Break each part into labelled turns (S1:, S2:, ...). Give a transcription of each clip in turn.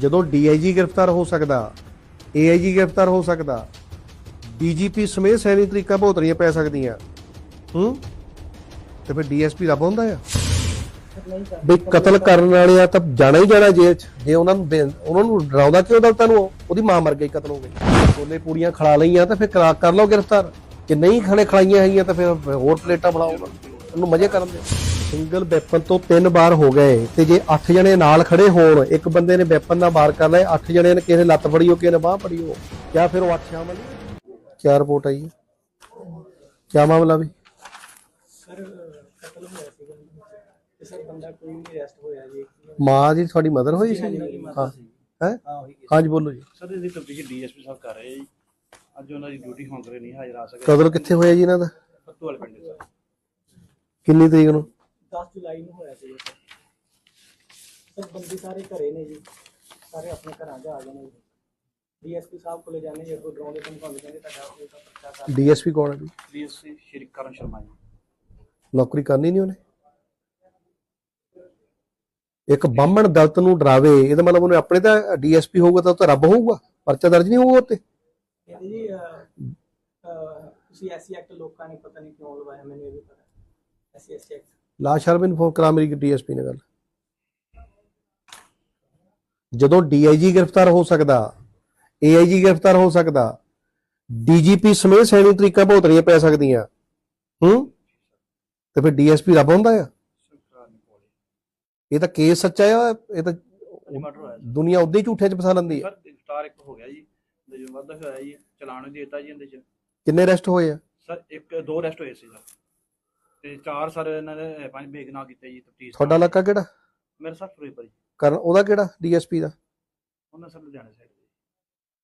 S1: ਜਦੋਂ ਡੀਆਈਜੀ ਗ੍ਰਿਫਤਾਰ ਹੋ ਸਕਦਾ ਏਆਈਜੀ ਗ੍ਰਿਫਤਾਰ ਹੋ ਸਕਦਾ ਡੀਜੀਪੀ ਸਮੇਤ ਸੈਨੀ ਤਰੀਕਾ ਭੋਤਰੀਆਂ ਪੈ ਸਕਦੀਆਂ। ਹੂੰ? ਤੇ ਫਿਰ ਡੀਐਸਪੀ ਰੱਬ ਹੁੰਦਾ ਆ? ਵੀ ਕਤਲ ਕਰਨ ਵਾਲੇ ਆ ਤਾਂ ਜਾਣਾ ਹੀ ਜਾਣਾ ਜੇਲ੍ਹ 'ਚ। ਜੇ ਉਹਨਾਂ ਨੂੰ ਉਹਨਾਂ ਨੂੰ ਡਰਾਉਂਦਾ ਕਿਉਂ ਦਲਤਾਂ ਨੂੰ? ਉਹਦੀ ਮਾਂ ਮਰ ਗਈ ਕਤਲ ਹੋ ਗਈ। ਛੋਲੇ ਪੂੜੀਆਂ ਖੜਾ ਲਈਆਂ ਤਾਂ ਫਿਰ ਕਰਾ ਕਰ ਲਓ ਗ੍ਰਿਫਤਾਰ। ਜੇ ਨਹੀਂ ਖੜੇ ਖੜਾਈਆਂ ਹੈਗੀਆਂ ਤਾਂ ਫਿਰ ਹੋਰ ਪਲੇਟਾਂ ਬਣਾਓ। ਉਹਨੂੰ ਮਜ਼ੇ ਕਰਨ ਦੇ ਸਿੰਗਲ ਵੈਪਨ ਤੋਂ ਤਿੰਨ ਵਾਰ ਹੋ ਗਏ ਤੇ ਜੇ 8 ਜਣੇ ਨਾਲ ਖੜੇ ਹੋਣ ਇੱਕ ਬੰਦੇ ਨੇ ਵੈਪਨ ਨਾਲ ਵਾਰ ਕਰ ਲਿਆ 8 ਜਣੇ ਨੇ ਕਿਸੇ ਲੱਤ ਫੜੀ ਹੋ ਕਿਸੇ ਨੇ ਬਾਹ ਫੜੀ ਹੋ ਕਿਆ ਫਿਰ ਉਹ 8 ਸ਼ਾਮਲ? ਕਿਆ ਰਿਪੋਰਟ ਆਈ ਹੈ? ਕਿਆ ਮਾਮਲਾ ਵੀ?
S2: ਸਰ ਕਤਲ ਹੋਇਆ ਸੀਗਾ ਤੇ ਸਰ ਬੰਦਾ ਕੋਈ ਨਹੀਂ ਅਰੈਸਟ ਹੋਇਆ ਜੀ
S1: ਮਾਂ ਦੀ ਤੁਹਾਡੀ ਮਦਰ ਹੋਈ ਸੀ? ਹਾਂ। ਹੈ? ਹਾਂਜੀ ਬੋਲੋ ਜੀ।
S3: ਸਰ ਇਹਦੀ ਤਫਤੀਸ਼ ਡੀਐਸਪੀ ਸਾਹਿਬ ਕਰ ਰਹੇ ਜੀ। ਅੱਜ ਉਹਨਾਂ ਦੀ ਡਿਊਟੀ ਹੋਣ ਕਰੇ ਨਹੀਂ ਹਾਜ਼ਰ ਆ ਸਕੇ।
S1: ਕਤਲ ਕਿੱਥੇ ਹੋਇਆ ਜੀ ਇਹਨਾਂ ਦਾ?
S3: ਫੱਤੂ ਵਾਲੇ ਪਿੰਡ ਸਰ
S1: ਕਿੰਨੀ ਤਰੀਕ ਨੂੰ?
S2: 10 ਜੁਲਾਈ ਨੂੰ ਹੋਇਆ ਸੀ। ਸਰ ਸਰ ਬੰਦੇ ਸਾਰੇ ਘਰੇ ਨੇ ਜੀ। ਸਾਰੇ ਆਪਣੇ ਘਰਾਂ 'ਚ ਆ ਗਏ ਨੇ ਜੀ। ਡੀਐਸਪੀ ਸਾਹਿਬ ਕੋਲੇ ਜਾਂਦੇ ਜੀ ਅੱਗੋਂ ਡਰਾਉਂਦੇ ਧਮਕਾਉਂਦੇ ਕਹਿੰਦੇ ਤੁਹਾਡਾ ਕੋਈ ਤਾਂ ਪਰਚਾ ਕਰ
S1: ਡੀਐਸਪੀ ਕੌਣ ਹੈ ਜੀ?
S3: ਡੀਐਸਪੀ ਸ਼੍ਰੀ ਕਰਨ ਸ਼ਰਮਾ ਜੀ।
S1: ਨੌਕਰੀ ਕਰਨੀ ਨਹੀਂ ਉਹਨੇ? ਇੱਕ ਬਾਹਮਣ ਦਲਤ ਨੂੰ ਡਰਾਵੇ ਇਹਦਾ ਮਤਲਬ ਉਹਨੇ ਆਪਣੇ ਤਾਂ ਡੀਐਸਪੀ ਹੋਊਗਾ ਤਾਂ ਉਹ ਤਾਂ ਰੱਬ ਹੋਊਗਾ। ਪਰਚਾ ਦਰਜ ਨਹੀਂ ਹੋਊਗਾ ਉੱਤੇ?
S2: ਕਹਿੰਦੇ ਜੀ ਅਹ, ਅਹ, ਤੁਸੀਂ ਐਸੀ ਐਕਟ ਲੋਕਾਂ ਨੇ ਪਤਾ ਨਹੀਂ ਕਿਉਂ ਲਵਾਇਆ ਮੈਨੂੰ ਇਹ ਵੀ ਪਤਾ। SC SC act.
S1: ਲਾ ਸ਼ਰਮੇ ਨੂੰ ਫੋਨ ਕਰਾ ਮੇਰੀ ਡੀਐਸਪੀ ਨਾਲ ਗੱਲ। ਜਦੋਂ ਡੀਆਈਜੀ ਗ੍ਰਿਫਤਾਰ ਹੋ ਸਕਦਾ ਏਆਈਜੀ ਗ੍ਰਿਫਤਾਰ ਹੋ ਸਕਦਾ ਡੀਜੀਪੀ ਸਮੇਤ ਸੈਨੀ ਤਰੀਕਾ ਭੋਤਰੀਆਂ ਪੈ ਸਕਦੀਆਂ। ਹੂੰ? ਤੇ ਫਿਰ ਡੀਐਸਪੀ ਰੱਬ ਹੁੰਦਾ ਆ। ਇਹ ਤਾਂ ਕੇਸ ਸੱਚਾ ਆ ਇਹ ਤਾਂ ਦੁਨੀਆ ਉਦਾਂ ਹੀ ਝੂਠੇ ਚ ਫਸਾ ਲੈਂਦੀ ਆ।
S3: ਸਰ ਗ੍ਰਿਫਤਾਰ ਇੱਕ ਹੋ ਗਿਆ ਜੀ ਜੋ ਵਾਧਾ ਹੋਇਆ ਜੀ ਚਲਾਨ ਦੇਤਾ ਜੀ ਇਹਦੇ ਚ।
S1: ਕਿੰਨੇ ਅਰੈਸਟ ਹੋਏ ਆ?
S3: ਸਰ ਇੱਕ ਦੋ ਅਰੈਸਟ ਹੋਏ ਸੀ ਸਰ। ਤੇ ਚਾਰ ਸਰ ਇਹਨਾਂ ਦੇ ਪੰਜ ਬੇਗਨਾ ਕੀਤੇ ਜੀ ਤਫਤੀਸ਼
S1: ਤੁਹਾਡਾ ਇਲਾਕਾ ਕਿਹੜਾ?
S3: ਮੇਰੇ ਸਰ ਫਰੀਦਕੋਟ ਜੀ।
S1: ਕਰਨ ਉਹਦਾ ਕਿਹੜਾ? ਡੀਐਸਪੀ ਦਾ?
S3: ਉਹਨਾਂ ਸਰ ਲੁਧਿਆਣਾ ਸਾਈਡ ਦੇ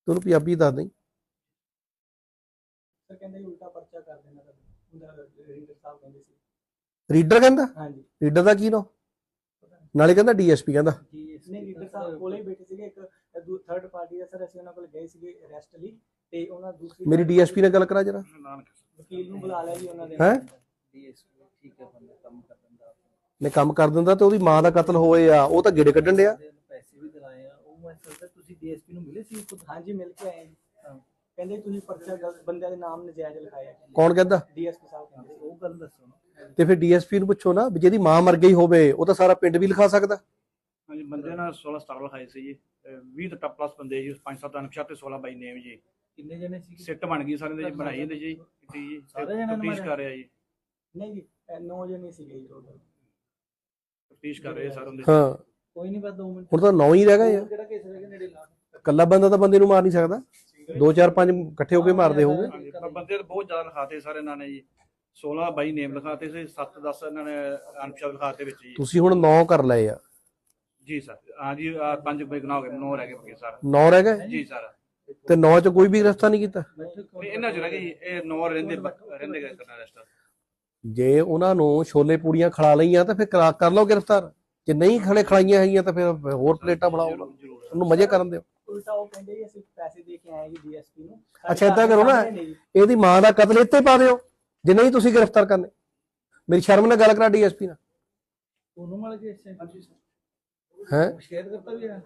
S1: ਤੁਹਾਨੂੰ ਪੰਜਾਬੀ ਦੱਸ ਦੇਈ
S2: ਸਰ ਕਹਿੰਦੇ ਉਲਟਾ ਪਰਚਾ ਕਰ ਦੇਣਾ ਤੁਹਾਡਾ ਰੀਡਰ ਸਾਹਿਬ ਕਹਿੰਦੇ ਸੀ।
S1: ਰੀਡਰ ਕਹਿੰਦਾ?
S2: ਹਾਂਜੀ।
S1: ਰੀਡਰ ਦਾ ਕੀ ਨਾਮ? ਨਾਲੇ ਕਹਿੰਦਾ ਡੀਐਸਪੀ ਕਹਿੰਦਾ।
S2: ਨਹੀਂ ਰੀਡਰ ਸਾਹਿਬ ਕੋਲੇ ਹੀ ਬੈਠੇ ਸੀਗੇ ਇੱਕ ਥਰਡ ਪਾਰਟੀ ਦਾ ਸਰ ਅਸੀਂ ਉਹਨਾਂ ਕੋਲ ਗਏ ਸੀਗੇ ਅਰੈਸਟ ਲਈ ਤੇ ਉਹਨਾਂ ਦੂਸਰੀ
S1: ਮੇਰੀ ਡੀਐਸਪੀ ਨਾਲ ਗੱਲ ਕਰਾ ਜਰਾ।
S3: ਨਾਨਕ
S2: ਵਕੀਲ ਨੂੰ ਬੁਲਾ ਲਿਆ ਜੀ ਉਹਨਾਂ ਨੇ
S1: ਹੈਂ?
S2: ਡੀਐਸਪੀ। ਠੀਕ ਹੈ ਬੰਦਾ ਕੰਮ ਕਰ ਦਿੰਦਾ
S1: ਨੇ ਕੰਮ ਕਰ ਦਿੰਦਾ ਤੇ ਉਹਦੀ ਮਾਂ ਦਾ ਕਤਲ ਹੋਏ ਆ ਉਹ ਤਾਂ ਗੇੜੇ ਕੱਢਣ ਡਿਆ।
S2: ਪੈਸੇ ਵੀ ਦਿਲਾਏ ਆ ਉਹ ਮੈਂ ਸਰ ਤੁਸੀਂ ਡੀਐਸਪੀ ਨੂੰ ਮਿਲੇ ਸੀ ਹਾਂਜੀ ਮਿਲ ਕੇ ਆਏ ਜੀ। ਕਹਿੰਦੇ ਤੁਸੀਂ ਪਰਚਾ ਗਲਤ ਬੰਦਿਆਂ ਦੇ ਨਾਮ ਨਜਾਇਜ਼ ਲਿਖਾਇਆ
S1: ਕੌਣ ਕਹਿੰਦਾ?
S2: ਡੀਐਸਪੀ ਸਾਹਿਬ ਕਹਿੰਦੇ ਉਹ ਗੱਲ ਦੱਸੋ
S1: ਤੇ ਫਿਰ ਡੀਐਸਪੀ ਨੂੰ ਪੁੱਛੋ ਨਾ ਵੀ ਜਿਹਦੀ ਮਾਂ ਮਰ ਗਈ ਹੋਵੇ ਉਹ ਤਾਂ ਸਾਰਾ ਪਿੰਡ ਵੀ ਲਿਖਾ ਸਕਦਾ।
S3: ਹਾਂਜੀ ਬੰਦੇ ਨਾਲ 16 17 ਲਿਖਾਏ ਸੀ ਜੀ। 20 ਤੋਂ ਟੱਪ ਪਲੱਸ ਬੰਦੇ ਜੀ 5 7 ਅਨਪਛਾਤੇ ਤੇ 16 ਬਾਈ ਨੇਮ ਜੀ।
S2: ਕਿੰਨੇ ਜਣੇ ਸੀ
S3: ਸਿੱਟ ਬਣ ਗਈ ਸਾਰੇ ਦੇ ਜੀ ਬਣਾਈ ਜਾਂਦੇ ਜੀ ਜੀ
S2: ਸਾਰੇ ਜਣਿਆਂ ਨੂੰ
S3: ਤਫਤੀਸ਼
S2: ਮਾਰਿਆ?
S3: ਕਰ ਰਿਹਾ ਜੀ।
S2: ਨਹੀਂ ਜੀ ਨੌ ਜਣੇ ਸੀਗੇ ਜੀ ਟੋਟਲ
S3: ਤਫਤੀਸ਼ ਕਰ ਰਹੇ ਸਰ ਉਹਦੇ
S1: ਹਾਂ।
S2: ਕੋਈ ਨਹੀਂ ਬਸ 2 ਮਿੰਟ।
S1: ਹੁਣ ਤਾਂ ਨੌ ਹੀ ਰਹਿ ਗਏ ਆ।
S2: ਕਿਹੜਾ ਕੇਸ ਰਹਿ ਗਿਆ ਨੇੜੇ ਲਾ
S1: ਇਕੱਲਾ ਬੰਦਾ ਤਾਂ ਬੰਦੇ ਨੂੰ ਮਾਰ ਨਹੀਂ ਸਕਦਾ। ਦੋ ਚਾਰ ਪੰਜ ਇਕੱਠੇ ਹੋ ਕੇ ਮਾਰਦੇ ਹੋਗੇ
S3: ਪਰ ਬੰਦੇ ਤਾਂ ਬਹੁਤ ਜ਼ਿਆਦਾ ਲਿਖਾਤੇ ਸਾਰੇ ਇਹਨਾਂ ਨੇ ਜੀ। 16 ਬਾਈ ਨੇਮ ਲਿਖਾਤੇ ਸੀ 7 10 ਇਹਨਾਂ ਨੇ ਅਨਪਛਾਤੇ ਲਿਖਾਤੇ ਵਿੱਚ ਜੀ।
S1: ਤੁਸੀਂ ਹੁਣ ਨੌ ਕਰ ਲਏ ਆ।
S3: ਜੀ ਸਰ ਹਾਂ ਜੀ ਆਹ ਪੰਜ ਬੇਗਨਾ ਹੋ ਗਏ ਨੌ ਰਹਿ ਗਏ ਬਾਕੀ ਸਰ।
S1: ਨੌ ਰਹਿ ਗਏ?
S3: ਜੀ ਸਰ।
S1: ਤੇ ਨੌ ਚ ਕੋਈ ਵੀ ਗ੍ਰਿਫਤਾਰ ਨਹੀਂ ਕੀਤਾ?
S3: ਨਹੀਂ, ਇਹਨਾਂ ਚ ਰਹਿ ਗਏ ਜੀ ਇਹ ਨੌ ਰਹਿੰਦੇ ਰਹਿੰਦੇ ਗਏ ਕਰਨਾ ਰੈਸਟ
S1: ਜੇ ਉਹਨਾਂ ਨੂੰ ਛੋਲੇ ਪੂੜੀਆਂ ਖਿਲਾ ਲਈਆਂ ਤਾਂ ਫਿਰ ਕਰਾ ਕਰ ਲਓ ਗ੍ਰਿਫਤਾਰ। ਜੇ ਨਹੀਂ ਖੜੇ ਖਲਾਈਆਂ ਹੈਗੀਆਂ ਤਾਂ ਫਿਰ ਹੋਰ ਪਲੇਟਾਂ ਬਣਾਓ। ਉਹਨੂੰ ਮਜ਼ੇ ਕਰਨ ਦਿਓ।
S2: ਉਲਟਾ ਉਹ ਕਹਿੰਦੇ ਜੀ ਅਸੀਂ ਪੈਸੇ ਦੇ ਕੇ ਆਏ ਜੀ ਡੀਐਸਪੀ ਨੂੰ।
S1: ਅੱਛਾ, ਏਦਾਂ ਕਰੋ ਨਾ। ਇਹਦੀ ਮਾਂ ਦਾ ਕਤਲ ਇੱਥੇ ਪਾ ਦਿਓ। ਜੇ ਨਹੀਂ ਤੁਸੀਂ ਗ੍ਰਿਫਤਾਰ ਕਰਨੇ। ਮੇਰੀ ਸ਼ਰਮ ਨਾਲ ਗੱਲ ਕਰਾ ਡੀਐਸਪੀ ਨਾਲ।
S2: ਉਹਨੂੰ ਮਿਲ ਕੇ ਇਸੇ
S1: ਹੈ?
S2: ਸ਼ੇਅਰ ਕਰਤਾ ਵੀ ਹੈ।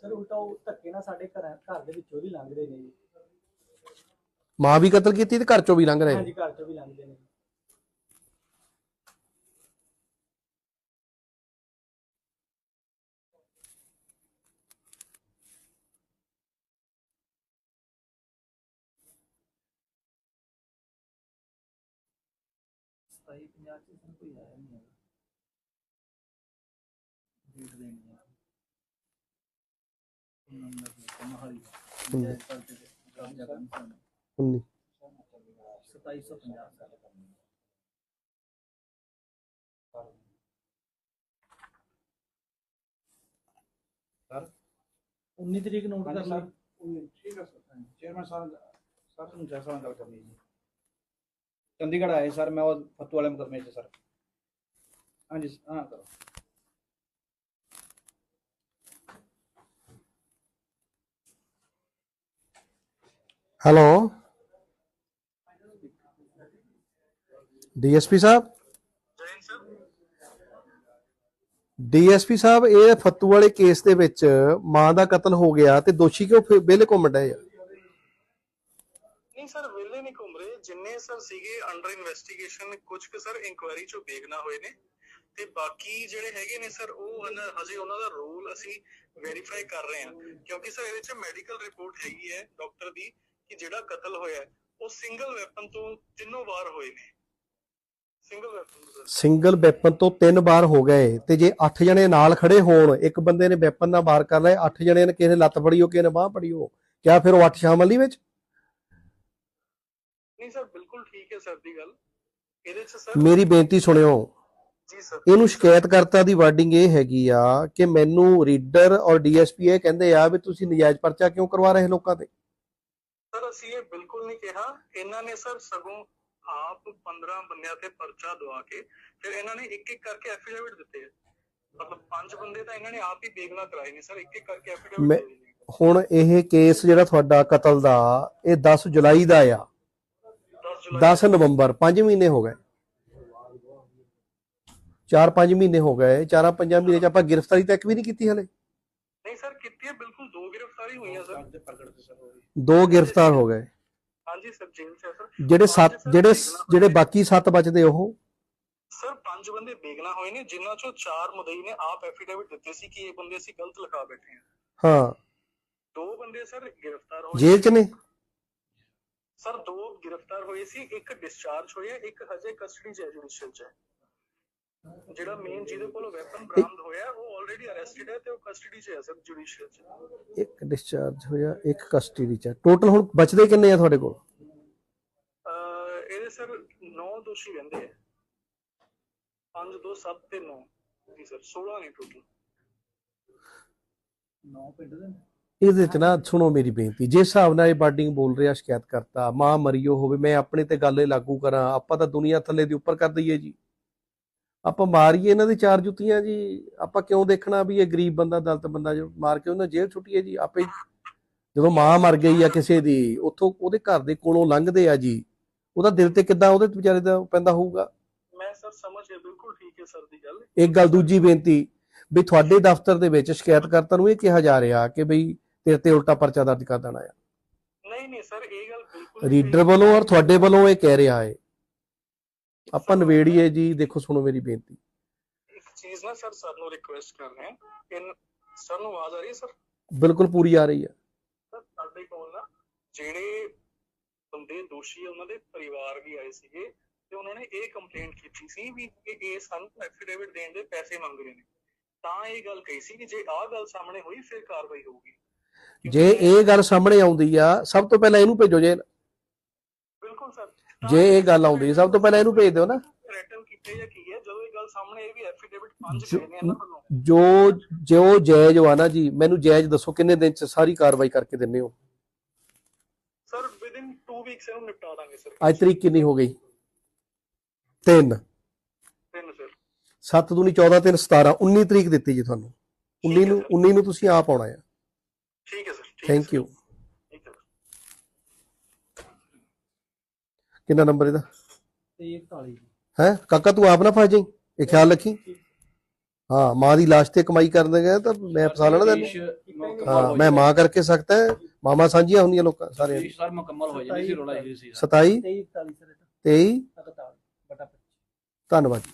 S2: ਸਰ ਉਲਟਾ ਉਹ ਧੱਕੇ ਨਾਲ ਸਾਡੇ ਘਰ ਘਰ ਦੇ ਵਿੱਚੋਂ ਵੀ ਲੰਘਦੇ ਨੇ ਜੀ।
S1: ਮਾਂ ਵੀ ਕਤਲ ਕੀਤੀ ਤੇ ਘਰ ਚੋਂ ਵੀ ਲੰਘ ਰਹੇ
S2: ਹਾਂਜੀ ਘਰ ਚੋਂ ਵੀ ਲੰਘਦੇ ਨੇ। ਸਤਾਈ ਪੰਜਾਹ ਚ ਸਾਨੂੰ ਕੋਈ ਆਇਆ ਨਹੀਂ ਹੈਗਾ। ਡੇਟ ਦੇਣੀ ਹੈ ਨੰਬਰ ਦੇ ਮਹਾਲੀ
S1: ਹੂੰ।
S2: ਕਰਦੇ ਕੰਮ ਜਗ੍ਹਾ ਨਹੀਂ ਸਾਨੂੰ
S1: ਉਨੀ।
S2: 2750 ਸਾਲ ਕਰਨੀ
S3: ਸਰ
S2: 19 ਤਰੀਕ ਨੋਟ ਕਰ
S3: ਹਾਂਜੀ
S2: ਲਾ
S3: ਸਰ ਠੀਕ ਹੈ ਸਰ ਚੇਅਰਮੈਨ ਸਾਹਿਬ ਸਰ ਨੂੰ ਜੈਸਾ ਨਾਲ ਗੱਲ ਕਰਨੀ ਜੀ। ਚੰਡੀਗੜ੍ਹ ਆਏ ਸਰ ਮੈਂ ਉਹ ਫੱਤੂ ਵਾਲੇ ਮੁਕਦਮੇ 'ਚ ਸਰ। ਹਾਂਜੀ ਹਾਂ ਕਰੋ।
S1: ਹੈਲੋ। ਡੀਐਸਪੀ ਸਾਹਿਬ? ਡੀਐਸਪੀ ਸਾਹਿਬ ਇਹ ਫੱਤੂ ਵਾਲੇ ਕੇਸ ਦੇ ਵਿੱਚ ਮਾਂ ਦਾ ਕਤਲ ਹੋ ਗਿਆ ਤੇ ਦੋਸ਼ੀ ਕਿਉਂ ਫਿਰ ਵਿਹਲੇ ਡਏ ਆ?
S4: ਨਹੀਂ ਸਰ ਵਿਲੇ ਨਹੀਂ ਘੁੰਮ ਰਹੇ। ਜਿੰਨੇ ਸਰ ਸੀਗੇ ਅੰਡਰ ਇਨਵੈਸਟੀਗੇਸ਼ਨ ਕੁਝ ਕੁ ਸਰ ਇਨਕੁਆਇਰੀ ਚੋਂ ਬੇਗਨਾ ਹੋਏ ਨੇ। ਤੇ ਬਾਕੀ ਜਿਹੜੇ ਹੈਗੇ ਨੇ ਸਰ, ਉਹ ਹਨ, ਹਜੇ ਉਹਨਾਂ ਦਾ ਰੋਲ ਅਸੀਂ ਵੈਰੀਫਾਈ ਕਰ ਰਹੇ ਹਾਂ। ਕਿਉਂਕਿ ਸਰ, ਇਹਦੇ ਚ ਮੈਡੀਕਲ ਰਿਪੋਰਟ ਹੈਗੀ ਹੈ ਡਾਕਟਰ ਦੀ ਕਿ ਜਿਹੜਾ ਕਤਲ ਹੋਇਆ, ਉਹ ਸਿੰਗਲ ਵੈਪਨ ਤੋਂ ਤਿੰਨੋਂ ਵਾਰ ਹੋਏ ਨੇ। ਸਿੰਗਲ ਵੈਪਨ
S1: ਸਿੰਗਲ ਵੈਪਨ ਤੋਂ ਤਿੰਨ ਵਾਰ ਹੋ ਗਏ। ਤੇ ਜੇ 8 ਜਣੇ ਨਾਲ ਖੜੇ ਹੋਣ, ਇੱਕ ਬੰਦੇ ਨੇ ਵੈਪਨ ਨਾਲ ਵਾਰ ਕਰ ਲਿਆ 8 ਜਣੇ ਨੇ ਕਿਸੇ ਲੱਤ ਫੜੀ ਹੋ, ਕਿਸੇ ਨੇ ਬਾਹ ਫੜੀ ਹੋ, ਕਿਆ ਫਿਰ ਉਹ 8 ਸ਼ਾਮਲ ਨਹੀਂ ਵਿੱਚ?
S4: ਨਹੀਂ ਸਰ ਬਿਲਕੁਲ ਠੀਕ ਹੈ ਸਰ ਦੀ ਗੱਲ। ਇਹਦੇ ਚ ਸਰ
S1: ਮੇਰੀ ਬੇਨਤੀ ਸੁਣਿਓ।
S4: ਜੀ ਸਰ।
S1: ਇਹਨੂੰ ਸ਼ਿਕਾਇਤਕਰਤਾ ਦੀ ਵਾਰਡਿੰਗ ਇਹ ਹੈਗੀ ਆ ਕਿ ਮੈਨੂੰ ਰੀਡਰ ਔਰ ਡੀਐਸਪੀ ਇਹ ਕਹਿੰਦੇ ਆ ਵੀ ਤੁਸੀਂ ਨਜਾਇਜ਼ ਪਰਚਾ ਕਿਉਂ ਕਰਵਾ ਰਹੇ ਲੋਕਾਂ ਤੇ?
S4: ਸਰ ਅਸੀਂ ਇਹ ਬਿਲਕੁਲ ਨਹੀਂ ਕਿਹਾ। ਇਹਨਾਂ ਨੇ ਸਰ ਸਗੋਂ ਆਪ 15 ਬੰਦਿਆਂ ਤੇ ਪਰਚਾ ਦਵਾ ਕੇ ਫਿਰ ਇਹਨਾਂ ਨੇ ਇੱਕ ਇੱਕ ਕਰਕੇ ਐਫੀਡੇਵਿਟ ਦਿੱਤੇ ਆ। ਮਤਲਬ ਪੰਜ ਬੰਦੇ ਤਾਂ ਇਹਨਾਂ ਨੇ ਆਪ ਹੀ ਬੇਗਨਾ ਕਰਾਏ ਨੇ ਸਰ। ਇੱਕ ਇੱਕ ਕਰਕੇ ਐਫੀਡੇਵਿਟ
S1: ਹੁਣ ਇਹ ਕੇਸ ਜਿਹੜਾ ਤੁਹਾਡਾ ਕਤਲ ਦਾ ਇਹ 10 ਜੁਲਾਈ ਦਾ ਆ।
S4: 10 ਜੁਲਾਈ
S1: 10 ਨਵੰਬਰ 5 ਮਹੀਨੇ ਹੋ ਗਏ। 4-5 ਮਹੀਨੇ ਹੋ ਗਏ 4-5 ਮਹੀਨੇ ਚ ਆਪਾਂ ਗ੍ਰਿਫਤਾਰੀ ਤੱਕ ਵੀ ਨਹੀਂ ਕੀਤੀ ਹਲੇ।
S4: ਨਹੀਂ ਸਰ ਕੀਤੀ ਹੈ ਬਿਲਕੁਲ ਦੋ ਗ੍ਰਿਫਤਾਰੀ ਹੋਈਆਂ ਸਰ।
S3: ਦੇ
S1: ਗ੍ਰਿਫਤਾਰ ਹੋ ਗਏ।
S4: ਹਾਂਜੀ ਸਰ ਜੇਲ੍ਹ ਚ ਸਰ।
S1: ਜਿਹੜੇ
S4: ਪੰਜ
S1: ਸੱਤ ਜਿਹੜੇ ਜਿਹੜੇ। ਬਾਕੀ 7 ਬਚਦੇ ਉਹ?
S4: ਸਰ ਪੰਜ ਬੰਦੇ ਬੇਗਨਾ ਹੋਏ ਨੇ ਜਿਨ੍ਹਾਂ ਚੋਂ ਚਾਰ ਮੁਦਈ ਨੇ ਆਪ ਐਫੀਡੇਵਿਟ ਦਿੱਤੇ ਸੀ ਕਿ ਇਹ ਬੰਦੇ ਅਸੀਂ ਗਲਤ ਲਿਖਾ ਬੈਠੇ ਹਾਂ।
S1: ਹਾਂ।
S4: ਦੋ ਬੰਦੇ ਸਰ ਗ੍ਰਿਫਤਾਰ ਹੋਏ
S1: ਜੇਲ੍ਹ ਚ ਨੇ?
S4: ਸਰ ਦੋ ਗ੍ਰਿਫਤਾਰ ਹੋਏ ਸੀ ਇੱਕ ਡਿਸਚਾਰਜ ਹੋਇਆ ਇੱਕ ਹਜੇ ਕਸਟਡੀ ਚ ਹੈ ਜੁਡੀਸ਼ੀਅਲ ਚ ਜਿਹੜਾ ਮੇਨ ਜਿਹਦੇ ਕੋਲੋਂ ਵੈਪਨ ਬਰਾਮਦ ਹੋਇਆ ਉਹ ਆਲਰੇਡੀ ਅਰੈਸਟਡ ਹੈ ਤੇ ਉਹ ਕਸਟਡੀ ਚ ਹੈ ਸਰ ਜੁਡੀਸ਼ੀਅਲ ਚ।
S1: ਇੱਕ ਡਿਸਚਾਰਜ ਹੋਇਆ ਇੱਕ ਕਸਟਡੀ ਚ ਟੋਟਲ ਹੁਣ ਬਚਦੇ ਕਿੰਨੇ ਆ ਤੁਹਾਡੇ ਕੋਲ?
S4: ਇਹਦੇ ਸਰ 9 ਦੋਸ਼ੀ ਰਹਿੰਦੇ ਆ। 5 2 7 ਤੇ 9 ਜੀ ਸਰ 16 ਨੇ ਟੋਟਲ
S3: ਪਿੰਡ ਦੇ।
S1: ਇਹਦੇ ਚ ਨਾ ਸੁਣੋ ਮੇਰੀ ਬੇਨਤੀ ਜਿਸ ਹਿਸਾਬ ਨਾਲ ਇਹ ਬਾਰਡਿੰਗ ਬੋਲ ਰਿਹਾ ਸ਼ਿਕਾਇਤ ਕਰਤਾ ਮਾਂ ਮਰੀਓ ਹੋਵੇ ਮੈਂ ਆਪਣੇ ਤੇ ਗੱਲ ਲਾਗੂ ਕਰਾਂ ਆਪਾਂ ਤਾਂ ਦੁਨੀਆ ਥੱਲੇ ਦੀ ਉੱਪਰ ਕਰ ਦਈਏ ਜੀ। ਆਪਾਂ ਮਾਰੀਏ ਇਹਨਾਂ ਦੀ ਚਾਰ ਜੁੱਤੀਆਂ ਜੀ ਆਪਾਂ ਕਿਉਂ ਦੇਖਣਾ ਵੀ ਇਹ ਗਰੀਬ ਬੰਦਾ ਦਲਤ ਬੰਦਾ ਜੋ ਮਾਰ ਕੇ ਉਹਨਾਂ ਜੇਲ੍ਹ ਛੁੱਟੀਏ ਜੀ ਆਪੇ ਜਦੋਂ ਮਾਂ ਮਰ ਗਈ ਆ ਕਿਸੇ ਦੀ ਉੱਥੋਂ ਉਹਦੇ ਘਰ ਦੇ ਕੋਲੋਂ ਲੰਘਦੇ ਆ ਜੀ ਉਹਦਾ ਦਿਲ ਤੇ ਕਿੱਦਾਂ ਉਹਦੇ ਵਿਚਾਰੇ ਦਾ ਪੈਂਦਾ ਹੋਊਗਾ?
S4: ਮੈਂ ਸਰ ਸਮਝ ਗਿਆ ਬਿਲਕੁਲ ਠੀਕ ਹੈ ਸਰ ਦੀ ਗੱਲ।
S1: ਇੱਕ ਗੱਲ ਦੂਜੀ ਬੇਨਤੀ ਵੀ ਤੁਹਾਡੇ ਦਫ਼ਤਰ ਦੇ ਵਿੱਚ ਸ਼ਿਕਾਇਤਕਰਤਾ ਨੂੰ ਇਹ ਕਿਹਾ ਜਾ ਰਿਹਾ ਕਿ ਬਈ ਤੇਰੇ ਤੇ ਉਲਟਾ ਪਰਚਾ ਦਰਜ ਕਰ ਦੇਣਾ ਆ।
S4: ਨਹੀਂ ਨਹੀਂ ਸਰ ਇਹ ਗੱਲ ਬਿਲਕੁਲ
S1: ਰੀਡਰ ਵੱਲੋਂ ਔਰ ਤੁਹਾਡੇ ਵੱਲੋਂ ਇਹ ਕਹਿ ਰਿਹਾ ਹੈ। ਆਪਾਂ ਨਵੇੜੀਏ ਜੀ ਦੇਖੋ ਸੁਣੋ ਮੇਰੀ ਬੇਨਤੀ।
S4: ਇੱਕ ਚੀਜ਼ ਨਾ ਸਰ ਸਰ ਨੂੰ ਰਿਕੁਐਸਟ ਕਰ ਰਹੇ ਹਾਂ। ਕਿ ਸਰ ਨੂੰ ਆਵਾਜ਼ ਆ ਰਹੀ ਹੈ ਸਰ?
S1: ਬਿਲਕੁਲ ਪੂਰੀ ਆ ਰਹੀ ਹੈ।
S4: ਸਰ ਸਾਡੇ ਕੋਲ ਨਾ ਜਿਹੜੇ ਬੰਦੇ ਦੋਸ਼ੀ ਆ, ਉਹਨਾਂ ਦੇ ਪਰਿਵਾਰ ਵੀ ਆਏ ਸੀਗੇ ਤੇ ਉਹਨਾਂ ਨੇ ਇਹ ਕੰਪਲੇਂਟ ਕੀਤੀ ਸੀ ਵੀ ਇਹ ਸਾਨੂੰ ਐਫੀਡੇਵਿਟ ਦੇਣ ਦੇ ਪੈਸੇ ਮੰਗ ਰਹੇ ਨੇ। ਤਾਂ ਇਹ ਗੱਲ ਕਹੀ ਸੀ ਕਿ ਜੇ ਆਹ ਗੱਲ ਸਾਹਮਣੇ ਹੋਈ ਫਿਰ ਕਾਰਵਾਈ ਹੋਊਗੀ।
S1: ਜੇ ਇਹ ਗੱਲ ਸਾਹਮਣੇ ਆਉਂਦੀ ਆ ਸਭ ਤੋਂ ਪਹਿਲਾਂ ਇਹਨੂੰ ਭੇਜੋ ਜੇ।
S4: ਬਿਲਕੁਲ ਸਰ।
S1: ਜੇ ਇਹ ਗੱਲ ਆਉਂਦੀ ਸਭ ਤੋਂ ਪਹਿਲਾਂ ਇਹਨੂੰ ਭੇਜ ਦਿਓ ਨਾ।
S4: ਕੀਤੇ ਜਾਂ ਕੀ ਹੈ? ਜਦੋਂ ਇਹ ਗੱਲ ਸਾਹਮਣੇ ਇਹ ਵੀ ਐਫੀਡੇਵਿਟ ਪੰਜ
S1: ਜੋ-
S4: ਪਏ ਨੇ ਇਹਨਾਂ ਵੱਲੋਂ।
S1: ਜੋ ਮੈਨੂੰ ਜਾਇਜ਼ ਦੱਸੋ ਕਿੰਨੇ ਦਿਨ ਚ ਸਾਰੀ ਕਾਰਵਾਈ ਕਰਕੇ ਦਿੰਨੇ ਹੋ?
S4: ਸਰ ਵਿਦਿਨ 2 ਵੀਕਸ ਇਹਨੂੰ ਨਿਪਟਾ ਦਾਂਗੇ ਸਰ।
S1: ਅੱਜ ਤਰੀਕ ਕਿੰਨੀ ਹੋ ਗਈ? 3
S4: ਤਿੰਨ ਸਰ।
S1: 7 ਦੂਣੀ 14 3 17 19 ਤਰੀਕ ਦਿੱਤੀ ਜੀ ਤੁਹਾਨੂੰ। 19 ਨੂੰ 19 ਨੂੰ ਤੁਸੀਂ ਆਪ ਆਉਣਾ ਹੈ ਥੈਂਕ
S4: ਸਰ,
S1: ਯੂ ਕਿੰਨਾ ਨੰਬਰ ਇਹਦਾ?
S3: ਤੇ 41
S1: ਹੈ? ਕਾਕਾ ਤੂੰ ਆਪ ਨਾ ਫਸ ਜਾਈਂ। ਇਹ ਖਿਆਲ ਰੱਖੀ। ਹਾਂ ਮਾਂ ਦੀ ਲਾਸ਼ ਤੇ ਕਮਾਈ ਕਰਨ ਦੇ ਗਏ ਤਾਂ ਮੈਂ ਫਸਾ ਲੈਣਾ ਤੈਨੂੰ। ਹਾਂ ਮੈਂ ਮਾਂ ਕਰਕੇ ਸਕਦਾ ਹੈ। ਮਾਮਾ ਸਾਂਝੀਆਂ ਹੁੰਦੀਆਂ ਲੋਕਾਂ
S3: ਦੇਸ਼ ਸਰ ਮੁਕੰਮਲ ਹੋ ਜਾਂਦੀ ਸੀ ਰੋਲਾ ਜੀ ਸੀ।
S1: 27
S2: 23 41 ਸਰ
S1: 23
S2: ਲਗਾਤਾਰ ਬਟਾ 25
S1: ਧੰਨਵਾਦ ਜੀ।